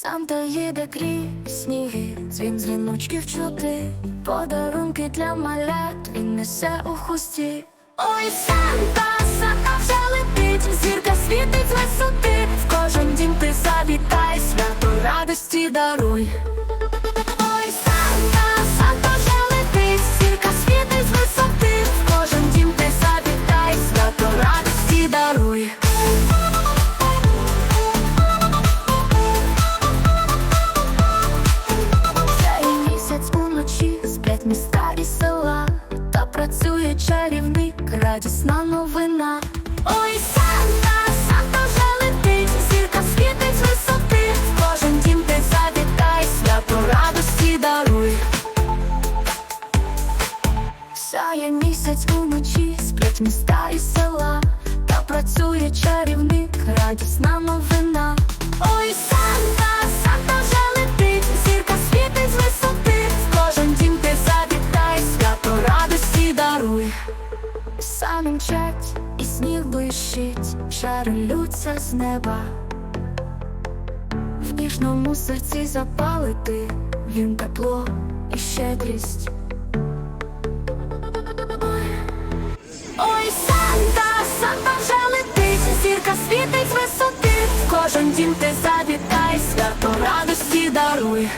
Санта їде крізь сніги, дзвін дзвіночків чути, подарунки для малят він несе у хусті. Ой, Санта, Санта вже летить, зірка світить з висоти, в кожен дім ти завітай, свято радості даруй. Міста села, та працює чарівник, радісна новина. Ой, Санта, Санта вже летить, зірка світить з висоти, кожен дім ти завітай, свято радості даруй. Сяє місяць уночі, сплять міста і села, та працює чарівник, радісна новина. Ой, Санта Самі мчать, і сніг блищить, шари лються з неба. В ніжному серці запалити він тепло і щедрість. Ой, Санта, Санта вже летить, зірка світить висоти, кожен дім ти завітай, свято радості даруй.